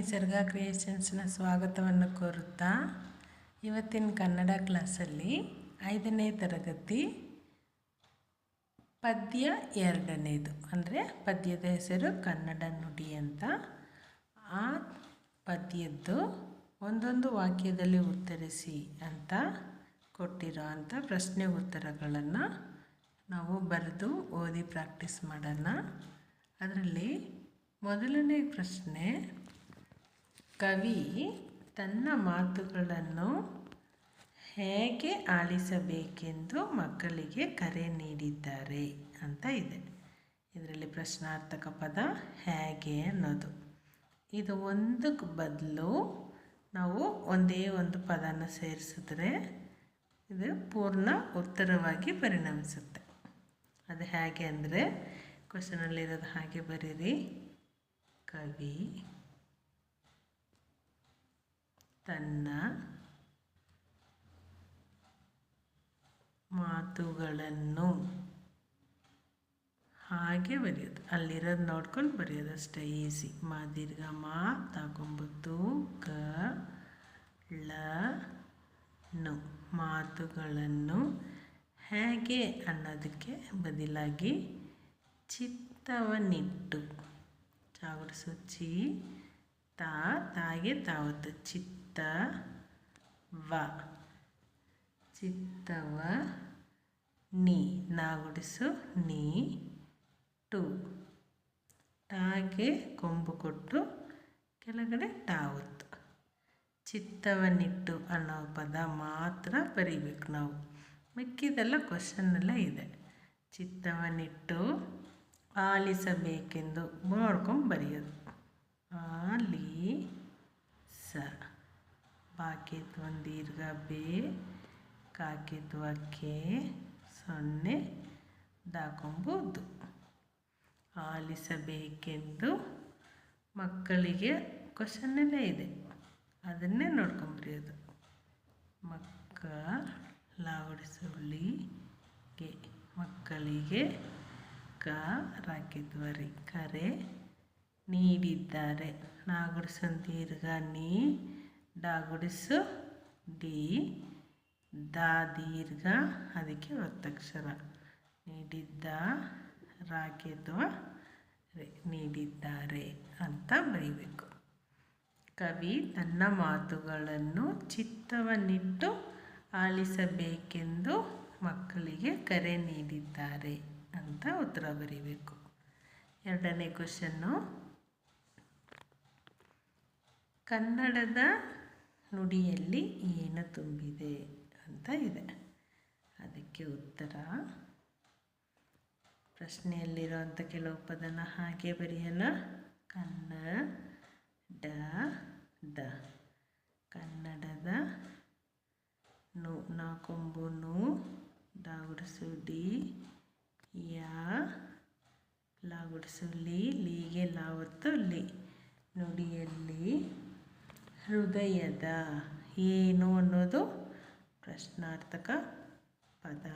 ನಿಸರ್ಗ ಕ್ರಿಯೇಷನ್ಸ್ನ ಸ್ವಾಗತವನ್ನು ಕೋರುತ್ತಾ ಇವತ್ತಿನ ಕನ್ನಡ ಕ್ಲಾಸಲ್ಲಿ ಐದನೇ ತರಗತಿ ಪದ್ಯ ಎರಡನೇದು. ಅಂದರೆ ಪದ್ಯದ ಹೆಸರು ಕನ್ನಡ ನುಡಿ ಅಂತ. ಆ ಪದ್ಯದ್ದು ಒಂದೊಂದು ವಾಕ್ಯದಲ್ಲಿ ಉತ್ತರಿಸಿ ಅಂತ ಕೊಟ್ಟಿರೋ ಅಂಥ ಪ್ರಶ್ನೆ ಉತ್ತರಗಳನ್ನು ನಾವು ಬರೆದು ಓದಿ ಪ್ರಾಕ್ಟೀಸ್ ಮಾಡೋಣ. ಅದರಲ್ಲಿ ಮೊದಲನೇ ಪ್ರಶ್ನೆ ಕವಿ ತನ್ನ ಮಾತುಗಳನ್ನು ಹೇಗೆ ಆಲಿಸಬೇಕೆಂದು ಮಕ್ಕಳಿಗೆ ಕರೆ ನೀಡಿದ್ದಾರೆ ಅಂತ ಇದೆ. ಇದರಲ್ಲಿ ಪ್ರಶ್ನಾರ್ಥಕ ಪದ ಹೇಗೆ ಅನ್ನೋದು. ಇದು ಒಂದಕ್ಕೆ ಬದಲು ನಾವು ಒಂದೇ ಒಂದು ಪದನ ಸೇರಿಸಿದ್ರೆ ಇದು ಪೂರ್ಣ ಉತ್ತರವಾಗಿ ಪರಿಣಮಿಸುತ್ತೆ. ಅದು ಹೇಗೆ ಅಂದರೆ ಕ್ವಶನಲ್ಲಿರೋದು ಹಾಗೆ ಬರೀರಿ. ಕವಿ ತನ್ನ ಮಾತುಗಳನ್ನು ಹಾಗೆ ಬರೆಯೋದು. ಅಲ್ಲಿರೋದು ನೋಡ್ಕೊಂಡು ಬರೆಯೋದು ಅಷ್ಟೇ, ಈಸಿ. ಮಾ, ದೀರ್ಘ, ಮಾ ತಗೊಂಬತ್ತು ಕ, ಳ, ನು ಮಾತುಗಳನ್ನು ಹೇಗೆ ಅನ್ನೋದಕ್ಕೆ ಬದಲಾಗಿ ಚಿತ್ತವನ್ನಿಟ್ಟು. ಚಾಗುಡಿಸು, ಚಿ, ತಾ, ತಾಗೆ, ತಾವತ್ತು. ಚಿತ್ತ ವ. ಚಿತ್ತವ ನೀ. ನಾಗುಡಿಸು ನೀ. ಟು ಟಾಗೆ ಕೊಂಬು ಕೊಟ್ಟು ಕೆಳಗಡೆ ಟಾವತ್ತು ಚಿತ್ತವನ್ನಿಟ್ಟು ಅನ್ನೋ ಪದ ಮಾತ್ರ ಬರೀಬೇಕು ನಾವು. ಮಿಕ್ಕಿದೆಲ್ಲ ಕ್ವಶನ್ನೆಲ್ಲ ಇದೆ. ಚಿತ್ತವನ್ನಿಟ್ಟು ಆಲಿಸಬೇಕೆಂದು ನೋಡ್ಕೊಂಡು ಬರೆಯೋದು. ಆಲಿ ಬಾಕಿತ್ ಒಂದು ದೀರ್ಘ ಬೇ ಕಾಕಿತ್ವ ಕೆ, ಸೊನ್ನೆ ದಾಕೊಂಬೋದು. ಆಲಿಸಬೇಕೆಂದು ಮಕ್ಕಳಿಗೆ ಕ್ವಶನ್ನೆಲ್ಲ ಇದೆ. ಅದನ್ನೇ ನೋಡ್ಕೊಂಬರಿಯೋದು ಮಕ್ಕ ಲಾವಡಿಸುಳ್ಳಿಗೆ ಮಕ್ಕಳಿಗೆ ಕ ರಾಕಿದ್ವರಿ ಕರೆ ನೀಡಿದ್ದಾರೆ. ನಾಗರ ದೀರ್ಘ ನೀ ಡಾಗುಡಿಸು ಡಿ ದಾ ದೀರ್ಘ ಅದಕ್ಕೆ ಒತ್ತಕ್ಷರ ನೀಡಿದ್ದ ರಾಕಿದ್ವ ನೀಡಿದ್ದಾರೆ ಅಂತ ಬರೀಬೇಕು. ಕವಿ ತನ್ನ ಮಾತುಗಳನ್ನು ಚಿತ್ತವನ್ನಿಟ್ಟು ಆಲಿಸಬೇಕೆಂದು ಮಕ್ಕಳಿಗೆ ಕರೆ ನೀಡಿದ್ದಾರೆ ಅಂತ ಉತ್ತರ ಬರೀಬೇಕು. ಎರಡನೇ ಕ್ವಶನ್ನು. ಕನ್ನಡದ ನುಡಿಯಲ್ಲಿ ಏನು ತುಂಬಿದೆ ಅಂತ ಇದೆ. ಅದಕ್ಕೆ ಉತ್ತರ. ಪ್ರಶ್ನೆಯಲ್ಲಿರುವಂಥ ಕೆಲವು ಪದನ ಹಾಗೆ ಬರೆಯೋಣ ಕನ್ನಡ ದ. ಕನ್ನಡದ ನು, ನಾಕೊಂಬು, ನು ಡಾಗುಡಿಸು ಡಿ, ಯಾ, ಲಾಗುಡಿಸು, ಲಿ, ಲೀಗೆ, ಲಾವತ್ತು, ಲಿ. ನುಡಿಯಲ್ಲಿ ಹೃದಯದ ಏನು ಅನ್ನೋದು ಪ್ರಶ್ನಾರ್ಥಕ ಪದ.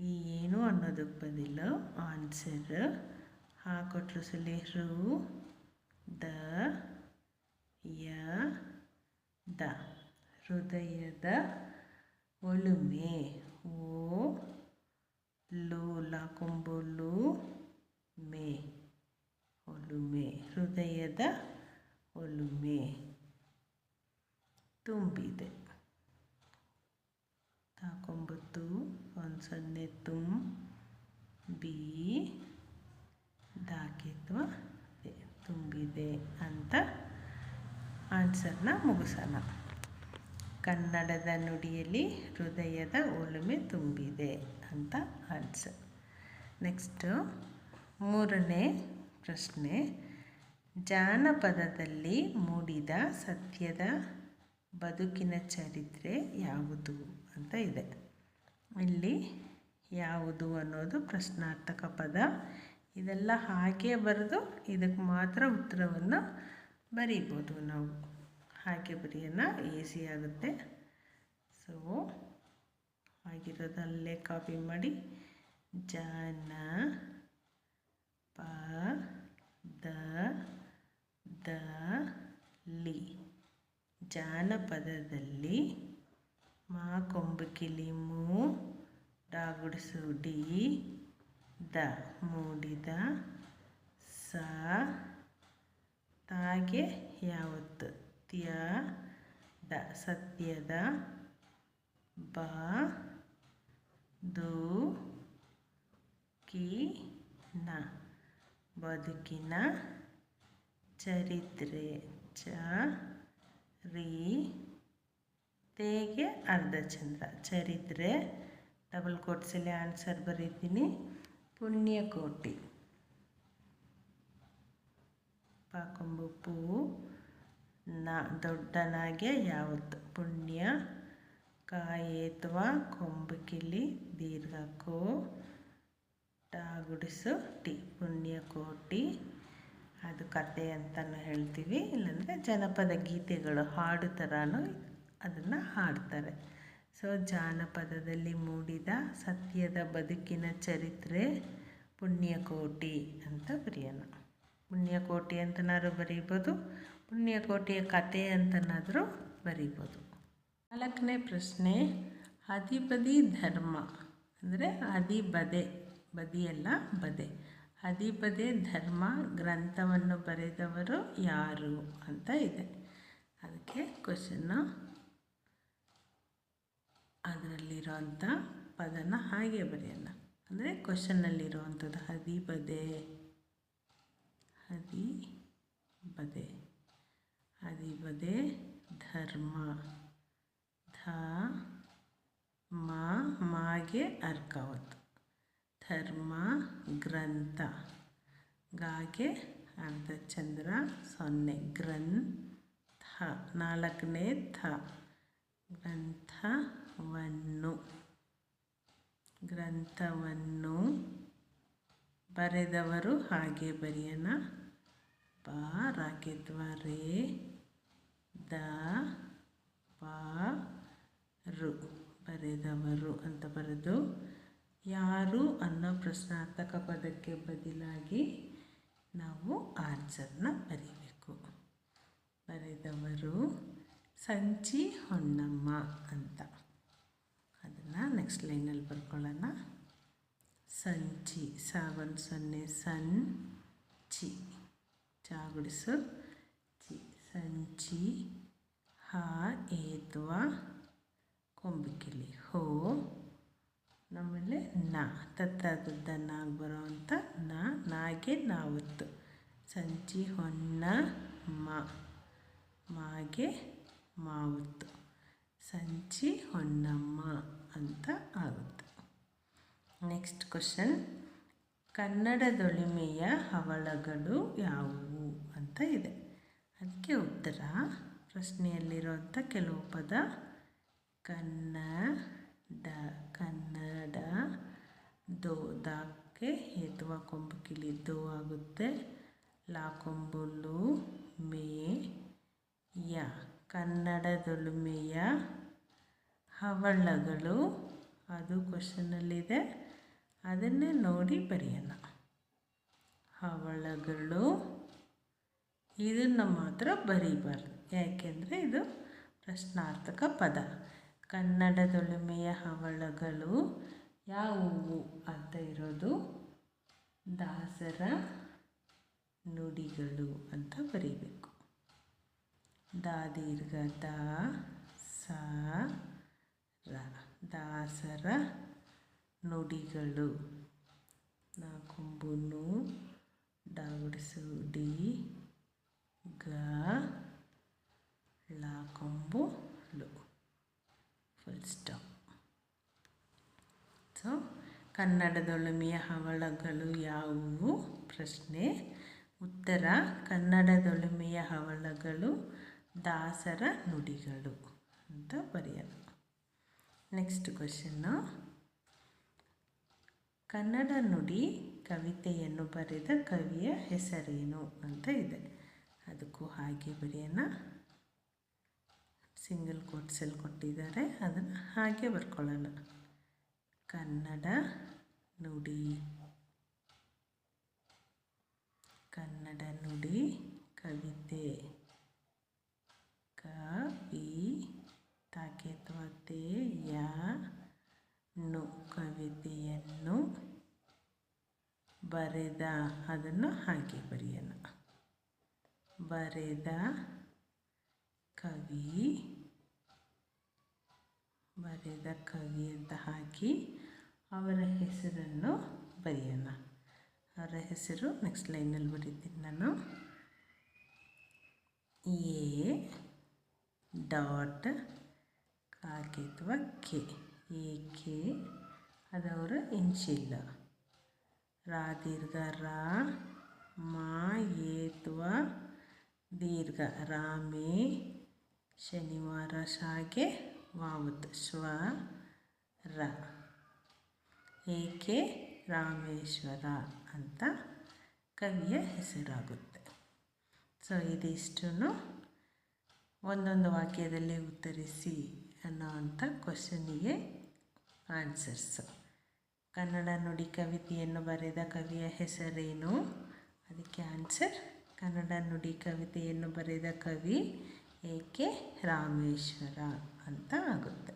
ಏನು ಅನ್ನೋದಕ್ಕೆ ಬದಲು ಆನ್ಸರ್ ಹಾಕೊಟ್ರು ಸಲಿ ಹೃ, ದ, ಯ, ದ. ಹೃದಯದ ಒಲುಮೆ. ಓ, ಲು ಲಾಕೊಂಬೋಲು ಮೇ. ಒಲುಮೆ. ಹೃದಯದ ಒಲುಮೆ. ತುಂಬಿದೆ. ತಾಕೊಂಬತ್ತು ಒಂದು ಸೊನ್ನೆ ತುಮ್ ಬಿ ದಾಕಿತ್ವ ತುಂಬಿದೆ ಅಂತ ಆನ್ಸರ್ನ ಮುಗಿಸೋಣ. ಕನ್ನಡದ ನುಡಿಯಲ್ಲಿ ಹೃದಯದ ಒಲುಮೆ ತುಂಬಿದೆ ಅಂತ ಆನ್ಸರ್ ನೆಕ್ಸ್ಟು ಮೂರನೇ ಪ್ರಶ್ನೆ. ಜಾನಪದದಲ್ಲಿ ಮೂಡಿದ ಸತ್ಯದ ಬದುಕಿನ ಚರಿತ್ರೆ ಯಾವುದು ಅಂತ ಇದೆ. ಇಲ್ಲಿ ಯಾವುದು ಅನ್ನೋದು ಪ್ರಶ್ನಾರ್ಥಕ ಪದ. ಇದೆಲ್ಲ ಹಾಗೆ ಬರೆದು ಇದಕ್ಕೆ ಮಾತ್ರ ಉತ್ತರವನ್ನು ಬರೀಬೋದು ನಾವು. ಹಾಗೆ ಬರೆಯೋಣ ಈಸಿ ಆಗುತ್ತೆ. ಸೊ ಆಗಿರೋದಲ್ಲೇ ಕಾಪಿ ಮಾಡಿ. ಜನ, ಪ ದ, ಲಿ. ಜಾನಪದದಲ್ಲಿ ಮಾ ಕೊಂಬು ಕಿಲಿ ಮೂ ಡಾಗುಡಿಸು ಡಿ ದ ಮೂಡಿದ ಸ ತಾಗೆ ಯಾವತ್ತು ತ್ಯ ದ ಸತ್ಯದ ಬ ದು ಕಿ ನ ಬದುಕಿನ ಚರಿತ್ರೆ ಚ ರಿ, ತೇಗೆ ಅರ್ಧಚಂದ್ರ ಚರಿತ್ರೆ ಡಬಲ್ ಕೋಟ್ಸಲ್ಲಿ ಆನ್ಸರ್ ಬರೀತೀನಿ. ಪುಣ್ಯಕೋಟಿ ಪಾಕೊಂಬು ಪೂ, ನ, ದೊಡ್ಡನಾಗೆ ಯಾವತ್ತು? ಪುಣ್ಯ, ಕಾಯೇತ್ವ, ಕೊಂಬು ಕಿಲಿ ದೀರ್ಘಕ್ಕೋ ಟಾಗುಡಿಸು ಟಿ ಪುಣ್ಯಕೋಟಿ ಅದು ಕತೆ ಅಂತಲೂ ಹೇಳ್ತೀವಿ. ಇಲ್ಲಾಂದರೆ ಜನಪದ ಗೀತೆಗಳು ಹಾಡು ಥರನೂ ಅದನ್ನು ಹಾಡ್ತಾರೆ. ಸೊ ಜಾನಪದದಲ್ಲಿ ಮೂಡಿದ ಸತ್ಯದ ಬದುಕಿನ ಚರಿತ್ರೆ ಪುಣ್ಯಕೋಟಿ ಅಂತ ಬರೆಯೋಣ. ಪುಣ್ಯಕೋಟಿ ಅಂತನಾದ್ರೂ ಬರೀಬೋದು, ಪುಣ್ಯಕೋಟಿಯ ಕತೆ ಅಂತನಾದರೂ ಬರೀಬೋದು. ನಾಲ್ಕನೇ ಪ್ರಶ್ನೆ ಅಧಿಪದಿ ಧರ್ಮ ಅಂದರೆ ಅಧಿಬದೆ ಬದಿಯಲ್ಲ ಬದೆ. ಅಧಿಪದೆ ಧರ್ಮ ಗ್ರಂಥವನ್ನು ಬರೆದವರು ಯಾರು ಅಂತ ಇದೆ. ಅದಕ್ಕೆ ಕ್ವಶನ್ನು ಅದರಲ್ಲಿರೋಂಥ ಪದನ ಹಾಗೆ ಬರೆಯೋಣ. ಅಂದರೆ ಕ್ವಶನ್ನಲ್ಲಿರುವಂಥದ್ದು ಹದಿಬದೆ ಹದಿ ಬದೆ ಹದಿಪದೆ ಧರ್ಮ, ಧ ಮಾಗೆ ಅರ್ಕಾವತ್ತು. ಧರ್ಮ, ಗ್ರಂಥ. ಗಾಗೆ ಅರ್ಧಚಂದ್ರ, ಸೊನ್ನೆ ಗ್ರಂಥ ನಾಲ್ಕನೇ ಥ. ಗ್ರಂಥವನ್ನು ಗ್ರಂಥವನ್ನು ಬರೆದವರು ಹಾಗೆ ಬರೆಯೋಣ. ಪ ರಾಕೆತ್ವ ದ, ಪ, ರು ಬರೆದವರು ಅಂತ ಬರೆದು ಯಾರು ಅನ್ನೋ ಪ್ರಶ್ನಾರ್ಥಕ ಪದಕ್ಕೆ ಬದಲಾಗಿ ನಾವು ಆನ್ಸರ್ನ ಬರೀಬೇಕು. ಬರೆದವರು ಸಂಚಿ ಹೊನ್ನಮ್ಮ ಅಂತ. ಅದನ್ನು ನೆಕ್ಸ್ಟ್ ಲೈನಲ್ಲಿ ಬರ್ಕೊಳ್ಳೋಣ. ಸಂಚಿ, ಸಾವನ್ ಸೊನ್ನೆ, ಸನ್ ಚಿ. ಚಾಗುಡಿಸು ಚಿ, ಸಂಚಿ, ಹಾ ಏತ್ವಾ ಕೊಂಬಿಕಿಲಿ, ಹೋ ಆಮೇಲೆ ನ. ಗುದ್ದ ನಾಗ್ ಬರೋವಂಥ ನ, ನಾಗೆ, ನಾವತ್ತು. ಸಂಚಿ, ಹೊನ್ನ, ಮ. ಮಾಗೆ, ಮಾವತ್ತು. ಸಂಚಿ ಹೊನ್ನಮ್ಮ ಅಂತ ಆಗುತ್ತೆ. ನೆಕ್ಸ್ಟ್ ಕ್ವಶನ್ ಕನ್ನಡದೊಳಿಮೆಯ ಹವಳಗಳು ಯಾವುವು ಅಂತ ಇದೆ. ಅದಕ್ಕೆ ಉತ್ತರ ಪ್ರಶ್ನೆಯಲ್ಲಿರುವಂಥ ಕೆಲವು ಪದ ಕನ್ನಡ ಕನ್ನಡ ದೋ, ದಾಕ್ಕೆ ಎತ್ತುವ ಕೊಂಬು ಕಿಲಿದ್ದು ಆಗುತ್ತೆ. ಲಾ ಕೊಂಬುಲು ಮೇ, ಯ. ಮೇಯ ಹವಳಗಳು, ಅದು ಕ್ವಶನಲ್ಲಿದೆ ಅದನ್ನೇ ನೋಡಿ ಬರೆಯೋಣ. ಹವಳಗಳು, ಇದನ್ನು ಮಾತ್ರ ಬರೀಬಾರ್ದು. ಯಾಕೆಂದರೆ ಇದು ಪ್ರಶ್ನಾರ್ಥಕ ಪದ. ಕನ್ನಡದೊಳುಮೆಯ ಹವಳಗಳು ಯಾವುವು ಅಂತ ಇರೋದು ದಾಸರ ನುಡಿಗಳು ಅಂತ ಬರೀಬೇಕು. ದಾ ದೀರ್ಘ, ದ, ಸ, ರ. ದಾಸರ ನುಡಿಗಳು. ನಾಕೊಂಬುನು ಡಾಗುಡಿಸು ಡಿ ಗ ಲಾಕೊಂಬು ಲು ಫುಲ್ ಸ್ಟಾಪ್ ಸೊ ಕನ್ನಡದೊಳಮೆಯ ಹವಳಗಳು ಯಾವುವು? ಪ್ರಶ್ನೆ. ಉತ್ತರ. ಕನ್ನಡದೊಳುಮೆಯ ಹವಳಗಳು ದಾಸರ ನುಡಿಗಳು ಅಂತ ಬರೆಯೋಣ ನೆಕ್ಸ್ಟ್ ಕ್ವಶನ್ನು ಕನ್ನಡ ನುಡಿ ಕವಿತೆಯನ್ನು ಬರೆದ ಕವಿಯ ಹೆಸರೇನು ಅಂತ ಇದೆ. ಅದಕ್ಕೂ ಹಾಗೆ ಬರೆಯೋಣ. ಸಿಂಗಲ್ ಕೋಟ್ಸಲ್ಲಿ ಕೊಟ್ಟಿದ್ದಾರೆ. ಅದನ್ನು ಹಾಗೆ ಬರ್ಕೊಳ್ಳೋಣ. ಕನ್ನಡ ನುಡಿ. ಕನ್ನಡ ನುಡಿ ಕವಿತೆ. ತೇ ಯ, ನು ಕವಿತೆಯನ್ನು ಬರೆದ, ಅದನ್ನು ಹಾಕಿ ಬರೆಯೋಣ. ಬರೆದ ಕವಿ ಬರೆದ ಕವಿ ಅಂತ ಹಾಕಿ ಅವರ ಹೆಸರನ್ನು ಬರೆಯೋಣ. ಅವರ ಹೆಸರು ನೆಕ್ಸ್ಟ್ ಲೈನಲ್ಲಿ ಬರೀತೀನಿ ನಾನು. ಎ ಡಾಟ್ ಕಾಕೆ ಕೆ. ಎ ಕೆ ಅದವರ ಇನ್ಶಿಲ್ಲ. ರಾ ದೀರ್ಘ, ರಾ ಮಾ ಏತ್ವ ದೀರ್ಘ. ರಾಮೇ ಶನಿವಾರ ಶಾಗೆ ವಾವತ್ ಸ್ವ ರ. ಏಕೆ ರಾಮೇಶ್ವರ ಅಂತ ಕವಿಯ ಹೆಸರಾಗುತ್ತೆ. ಸೊ ಇದಿಷ್ಟು ಒಂದೊಂದು ವಾಕ್ಯದಲ್ಲಿ ಉತ್ತರಿಸಿ ಅನ್ನೋ ಅಂಥ ಕ್ವಶನಿಗೆ ಆನ್ಸರ್ಸ್ ಕನ್ನಡ ನುಡಿ ಕವಿತೆಯನ್ನು ಬರೆದ ಕವಿಯ ಹೆಸರೇನು? ಅದಕ್ಕೆ ಆನ್ಸರ್ ಕನ್ನಡ ನುಡಿ ಕವಿತೆಯನ್ನು ಬರೆದ ಕವಿ ಏಕೆ ರಾಮೇಶ್ವರ? ಅಂತ ಆಗುತ್ತೆ.